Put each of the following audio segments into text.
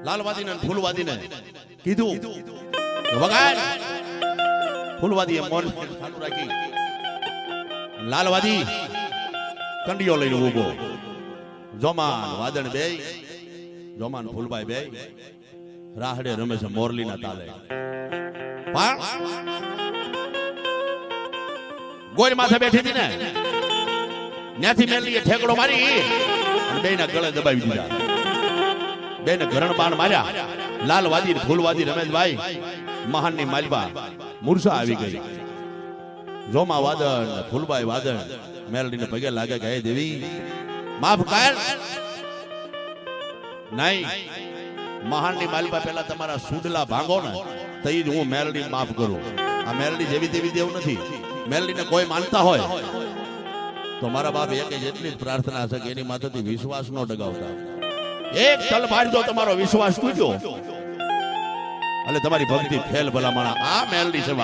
લાલવાદીને ફૂલવાદીને કીધું વગાડ ફૂલવાદીએ મોન ચાલુ રાખી લાલવાદી કંડિયો લઈને ઊભો જોમાન વાદણ બે જોમાન ફૂલભાઈ બે રાહડે રમે છે મોરલીના તાલે પણ માથે બેઠી હતી ને ત્યાંથી મેલી ઠેકડો મારી બે ના ગળે દબાવી દીધા બેને ઘરણ બાણ માર્યા. લાલવાદી ફૂલવાદી રમેશભાઈ મહાનની માલબા મૂર્છા આવી ગઈ. જોમા વાદન ને ફૂલભાઈ વાદળ મેલડીને પગે લાગે કે, હે દેવી, માફ કર. નહીં, મહાનની માલબા પહેલા તમારા સુડલા ભાંગો ને તઈ જ હું મેલડી માફ કરું. આ મેલડી જેવી તેવી દેવ નથી. મેલડીને કોઈ માનતા હોય. તો મારા બાપ એક એટલી જ પ્રાર્થના છે કે એની માથેથી વિશ્વાસ ન ડગાવતા. એક તલ મારજો તમારો વિશ્વાસ તૂટ્યો. એટલે તમારી ભક્તિ ફેલ ભલામણા આ મેલની છે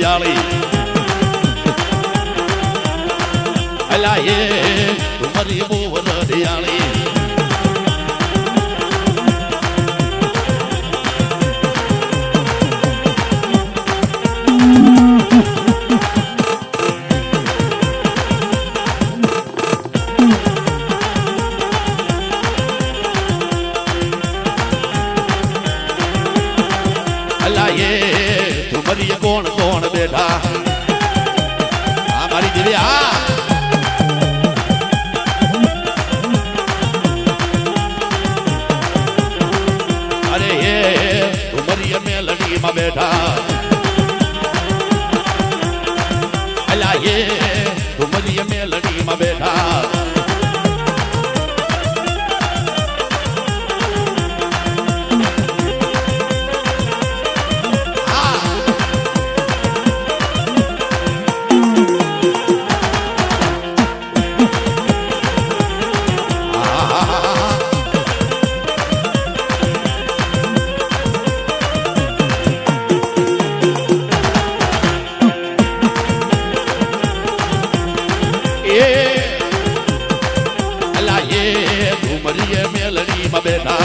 خيالي العين وقريبه મેલડીમાં બેઠા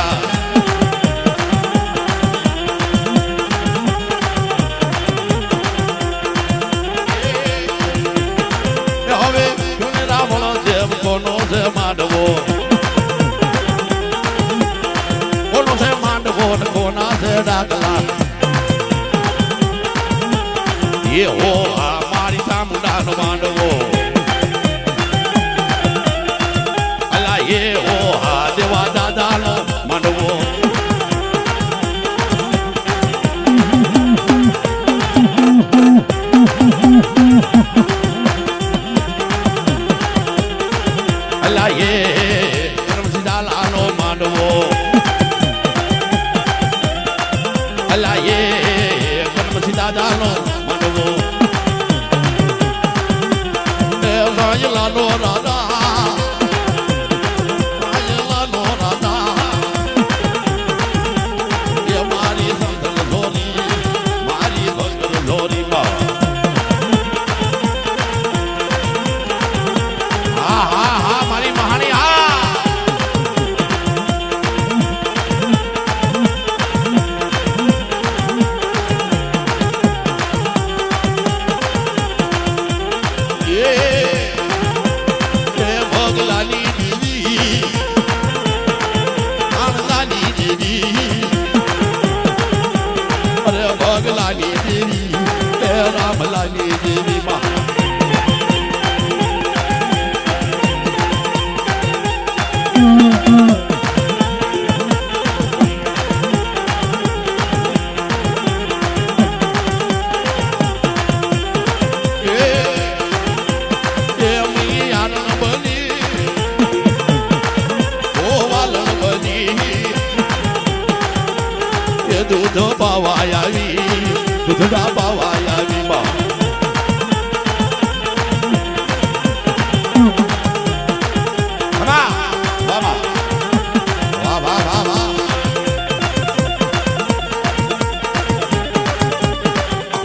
અલા એ ધર્મસિદ્ધાલાનો માંડવો અલા એ ધર્મસિદ્ધાદાનો માંડવો એ રાયલાનો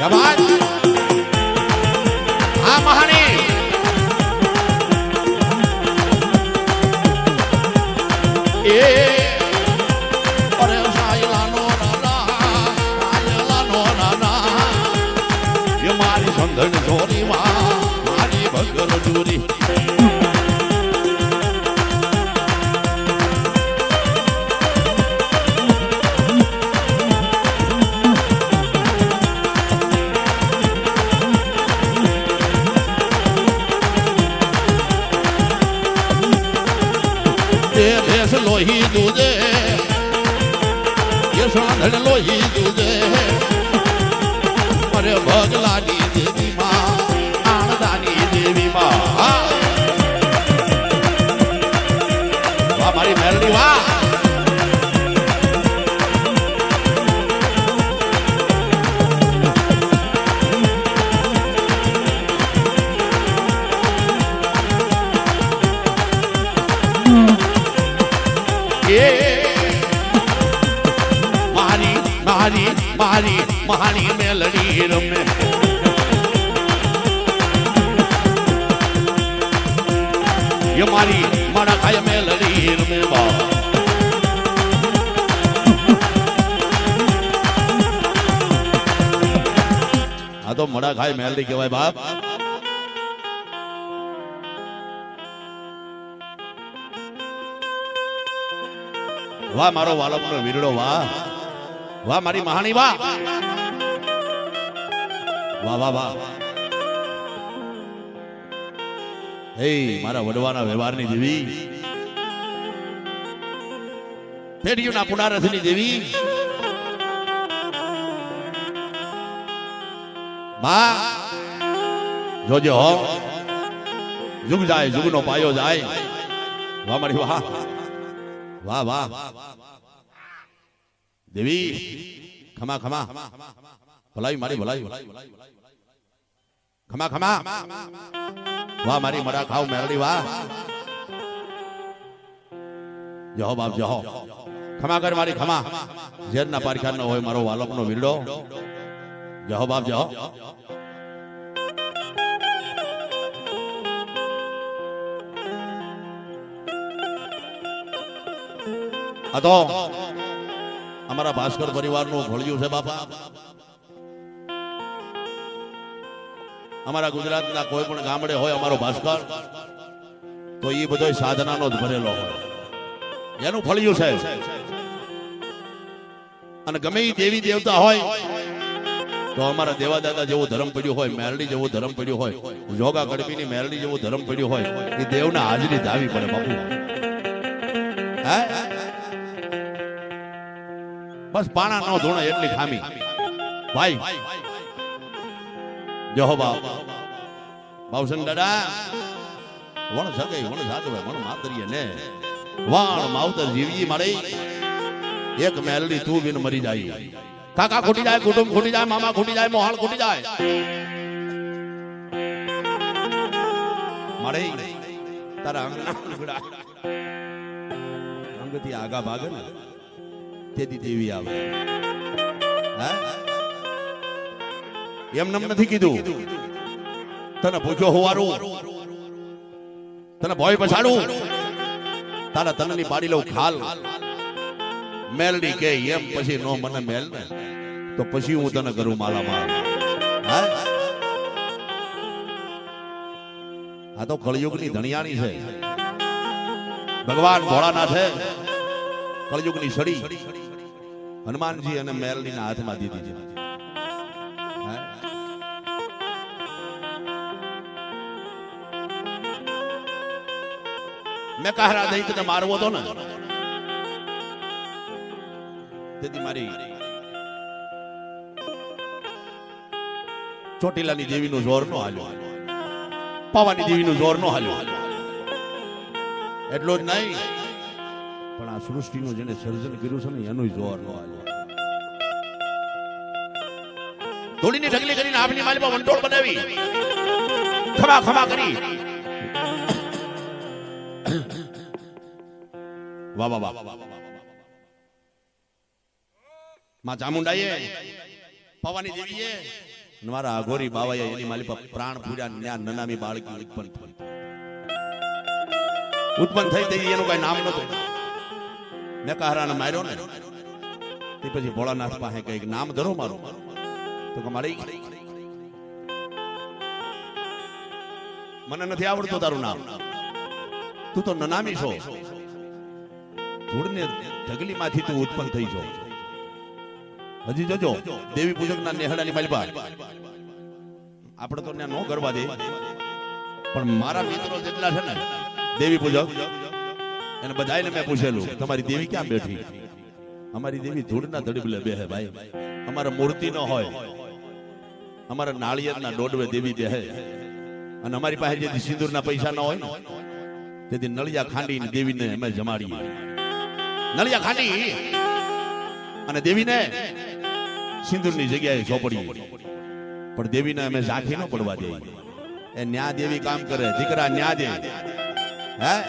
જવાન હા, મહાની. એ અરે સાયલાનો નાના સાયલાનો નાના, એ મારી સંધન ચોરીમાં મારી ભગર ચોરી એ સાંધણ લોહી દૂધે અરે ભગલાની મડા ખાય મેલડી કહેવાય બાપ. વાહ, મારો વાલમનો વીરડો વાહ. વાહ, મારી મહાણી વાહ. વાહ વાહ વાહ. હે, મારા વડવાના વ્યવહારની દેવી. પેઢીઓના પુનારથની દેવી. બા જોજો જુગ જાય જુગનો પાયો જાય વાહ મારી વાહ વાહ વાહ દેવી ખમા ખમા ભલાવી મારી ભલાવી ખમા ખમા વાહ મારી મરા ખાવ મેરડી વાહ જહો બાપ જહો ખમા કર મારી ખમા ઝેરના પારખા ન હોય મારો વાલપનો વીરડો જહો બાપ તો અમારા ભાસ્કર પરિવારનું ભળ્યું છે, બાપા. અમારા ગુજરાતના કોઈ પણ ગામડે હોય અમારો ભાસ્કર, તો એ બધો સાધનાનો જ ભરેલો હોય. એનું ફળિયું છે. અને ગમે એ દેવી દેવતા હોય તો અમારા દેવા દાદા જેવો ધર્મ પડ્યું હોય, મેરડી જેવો ધર્મ પડ્યું હોય જોગા ગઢવીની મેરડી જેવો ધર્મ પડ્યું હોય, એ દેવના હાજરી ધાવી પડે બાપુ. બસ પાણા નો ધૂણે એટલી ખામી. ભાઈ. જહો બાપ. બાવસન દાદા. વણ સગાઈ, વણ જાગવે વણ માતરીએ ને વાણ માવતર જીવી મારે. એક મેલડી તું બિન મરી જાય. કાકા ખૂટી જાય, કુટુંબ ખૂટી જાય, મામા ખૂટી જાય, મોહાળ ખૂટી જાય. મારે તારા લુગડા અંગથી આગા ભાગે ને તેથી દેવી આવે? એમ નમ નથી કીધું. તને ભૂખ્યો હોવારું. તને ભોય પછાડું. તારા તનની પાડી લઉં ખાલ. મેલડી કે એમ પછી નો મને મેલ ને તો પછી હું તને કરું માલા માલ. આ તો કળયુગની ધણિયાણી છે. ભગવાન ભોળાનાથે કળયુગની સડી. હનુમાનજી અને મેલડીના હાથમાં દીધી છે. મેં કહારા તને મારવો તો ને? તેથી મારી ચોટીલાની જોર નો હાલ્યો. પાવાની દેવીનું જોર નો હાલ્યો. એટલો જ નહીં, પણ આ સૃષ્ટિનું જેને સર્જન કર્યું છે ને એનું જોર નો હાલ્યો. ધૂળીની ઢગલી કરીને આપની માલીમાં વંટોળ બનાવી. ખમા ખમા કરી. વાહ વાહ વાહ. માં ચામુંડાએ પવાની દેવીએ મારા અઘોરી બાવાએ એની માલી પર પ્રાણ પૂર્યા ન્યા નનામી બાળકી ઉત્પન્ન થઈ. ઉત્પન્ન થઈ તે એનું કઈ નામ નતું મેં કહારાને માર્યો ને. તે પછી ભોળાનાથ પાસે કંઈક નામ ધરો મારું. તો મારી મને નથી આવડતું તારું નામ. તું તો નનામી છો. ધૂળને ઢગલીમાંથી તું ઉત્પન્ન થઈ છો હજી જોજો, દેવી પૂજક ના નેહડાની માલપા આપણે તો ન કરવા દે. પણ મારા મિત્રો જેટલા છે ને, દેવી પૂજક, એને બધાને મેં પૂછેલું, તમારી દેવી ક્યાં બેઠી? અમારી દેવી ધૂળના ધડબલે બેહે ભાઈ. અમારા મૂર્તિ ન હોય. અમારા નાળિયેરના ડોડવે દેવી બેહે. અને અમારી પાસે જેથી સિંદૂરના પૈસા ન હોય ને, તેથી નળિયા ખાંડી દેવીને અમે જમાડીએ. નળિયા ખાંડી? અને દેવીને સિંદૂરની જગ્યાએ ઝોપડી. પણ દેવીને અમે ઝાંખી ન પડવા દઈએ. એ ન્યા દેવી કામ કરે, દીકરા ન્યા દે. હે?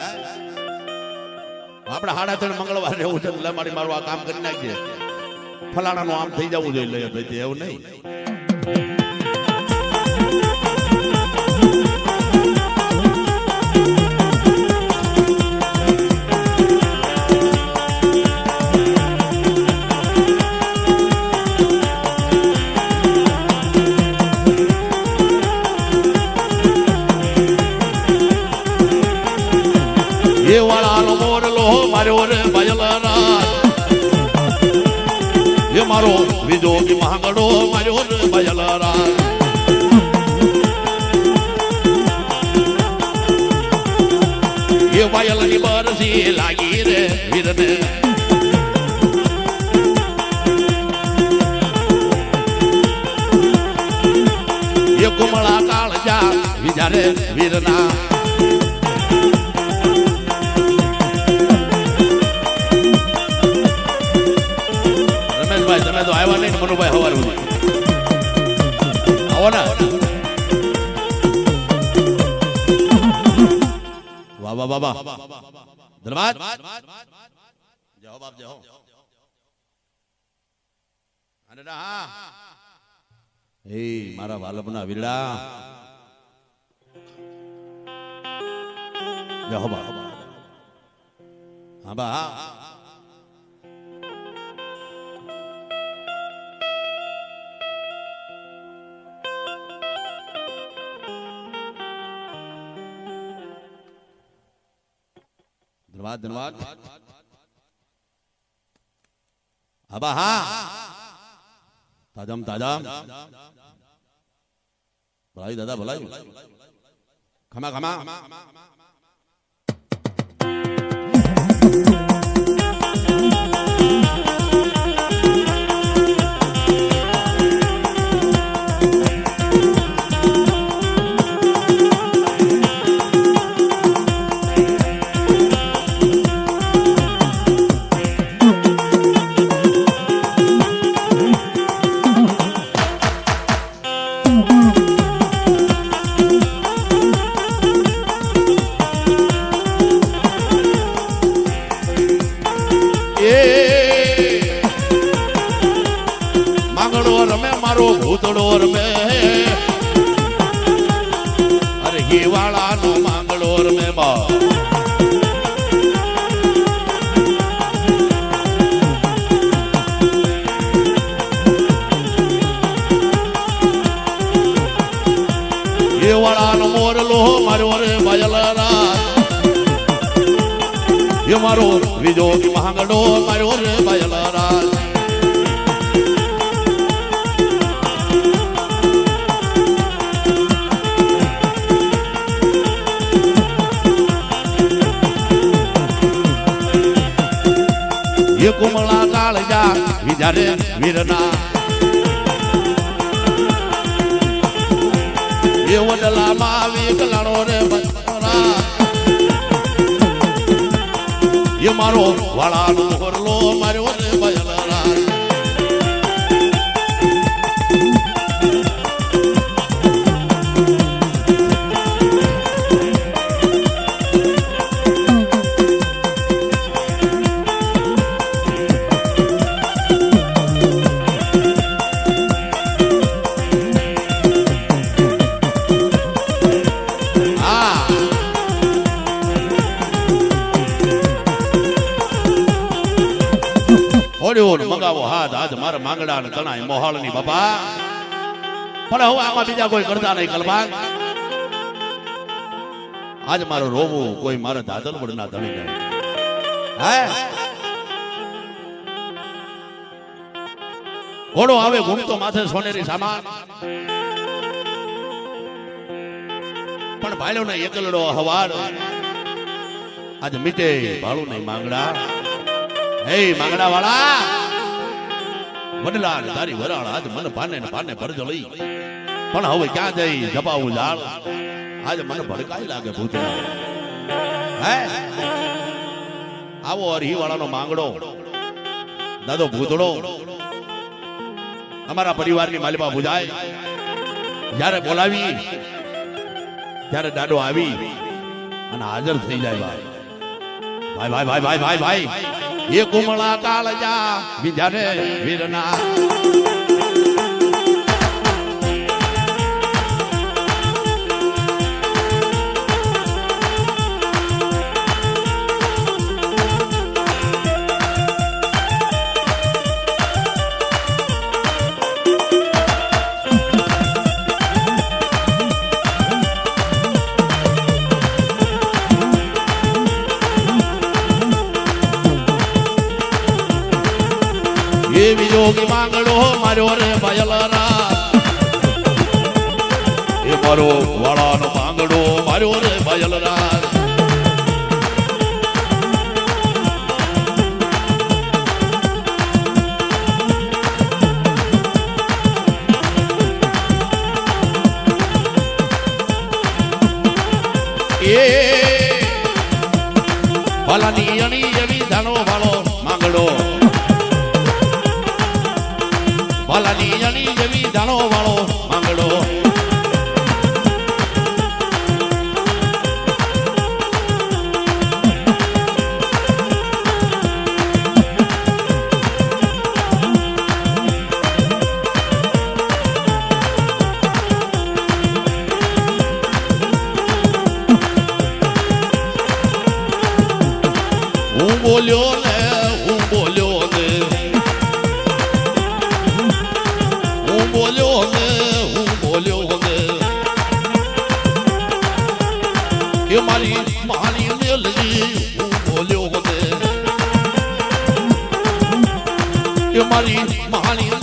આપણે હાડા ત્રણ મંગળવાર રહેવું છે એટલે મારી મારું આ કામ કરી નાખીએ. ફલાણાનું આમ થઈ જવું જોઈએ. લઈએ ભાઈ એવું નહીં. રમેશભાઈ તમે તો આવ્યા નહીં મનુભાઈ હવાર આવો ને. વાહ વાહ વાહ ધન્યવાદ. જય બાપ, જય અને હા. એ મારા વાલબના વીરડા. જય બાપ. હા, બા ધન્યવાદ ધન્યવાદ. આબા હા. તાજામ તાજમ ભલાઈ દાદા ભલાઈ. ખમા ખમા. ભૂતડો રમે અરે હિવાળા નો વીરના એ વડલામાં કલાણો રે બચરા એ મારો વાળાનો હોરલો માર્યો ને હાથ આજ મારા માંગડા ને તણાય મોહાળની બાપા. પણ હવે આમાં બીજા કોઈ કરતા નહીં કલબાગ. આજ મારો રોવું કોઈ મારા દાદલ વડ ના ધણી જાય હે? ઘોડો આવે, ઘૂમતો માથે સોનેરી સામાન. પણ ભાઈલો ને એકલડો હવાર. આજ મીટે ભાળું નહીં માંગડા. હે માંગડા વાળા વડલા ને તારી વરાળ આજ મને પાને ને પાને ભરજો પણ હવે ક્યાં જઈ જપાવું લાળ આજ મને ભડકાઈ લાગે ભૂતડા હે? આવો અરહી વાળાનો માંગડો. દાદો ભૂતડો. અમારા પરિવારની માલિપા ભૂજાય. જ્યારે બોલાવી, ત્યારે દાડો આવી અને હાજર થઈ જાય ભાઈ. ભાઈ ભાઈ ભાઈ ભાઈ ભાઈ ભાઈ. એ કુમળા કાળજા બીજાને વીરના વિયોગી માંગડો મારો રે ભયલરા એ મારો વાળાનો માંગડો મારો રે ભયલરા ભલાની અણી એવી ધણો વાળો માંગડો ભલાની જણી જેવી દાણો વાળો. એ મારી મારી મેલડી હું બોલ્યો ને એ મારી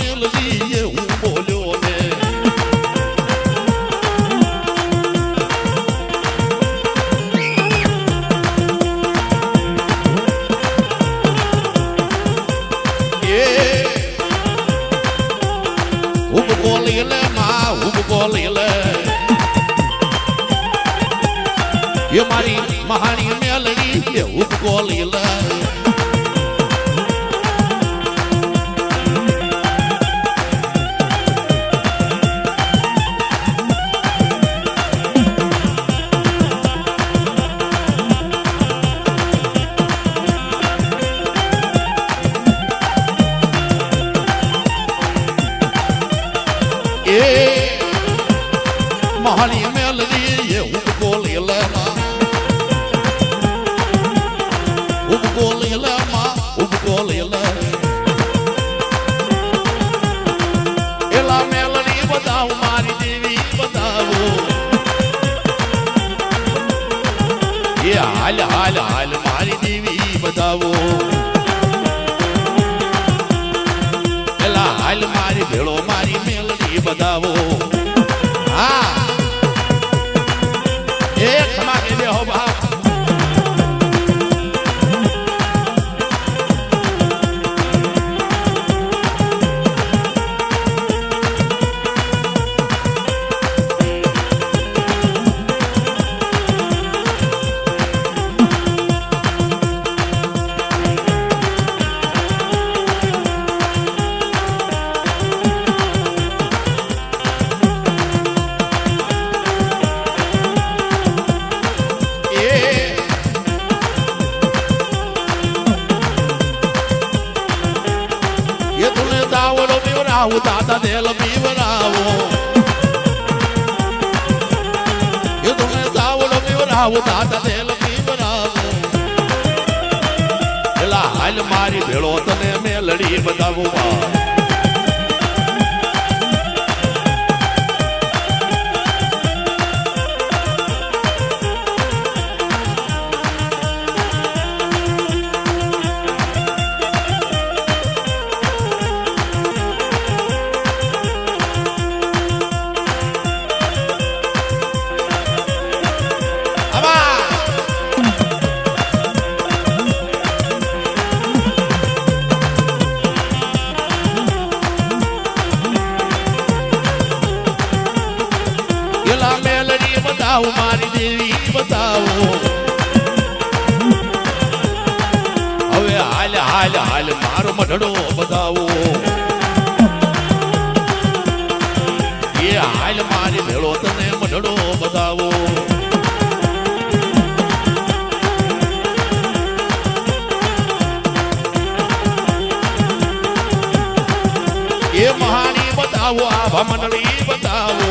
આભા મંડળી બતાવો.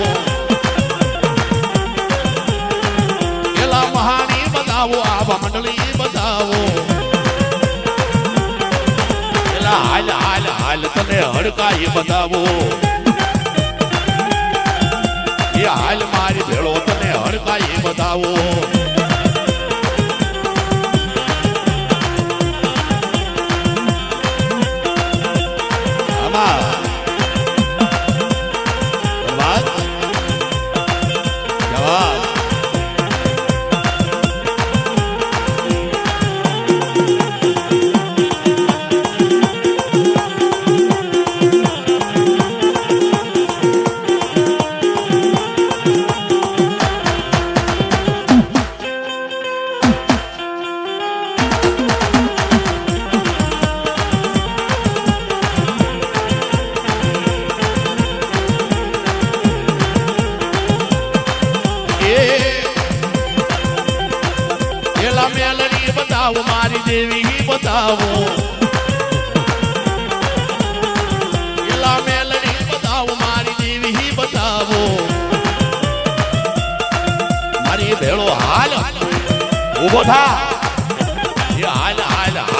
એલા મહાની બતાવો આભા મંડળી બતાવો. એલા હાલ હાલ હાલ તને હડકાઈ બતાવો.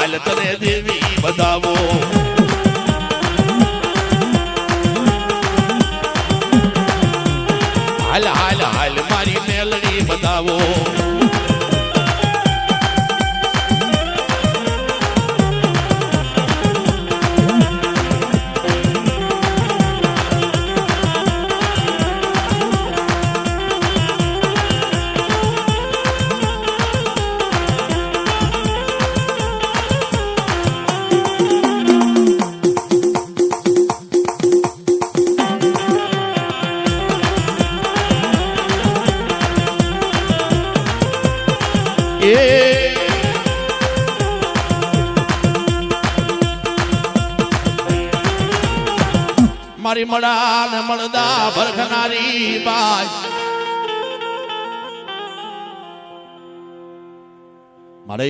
હાલ તને દેવી બતાવો મારી મળા ને મળદા ભરખનારી બાઈ. મળે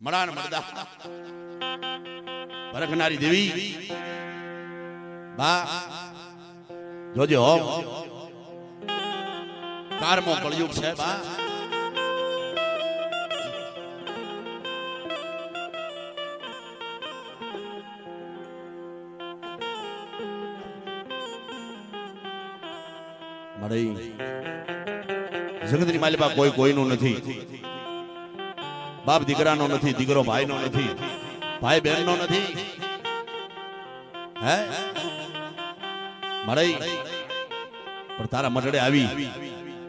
મળા ને મળદા ભરખનારી દેવી. બા, જોજો કારમો કળયુગ છે, બા. જગતની માલિકા કોઈ કોઈનું નથી. બાપ દીકરાનો નથી, દીકરો ભાઈનો નથી, ભાઈ બહેનનો નથી. હે? મળે? પણ તારા મટડે આવી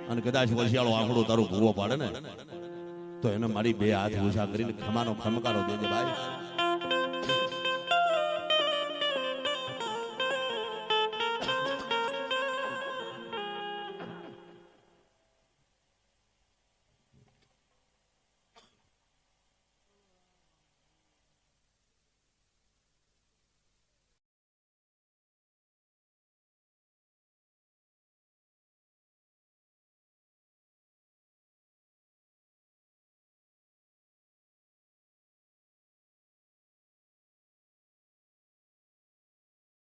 અને કદાચ વસિયાળો આંકડો તારું ભૂવો પાડે ને, તો એને મારી બે હાથ ઓછા કરીને ખમાનો ખમકારો દેજે ભાઈ.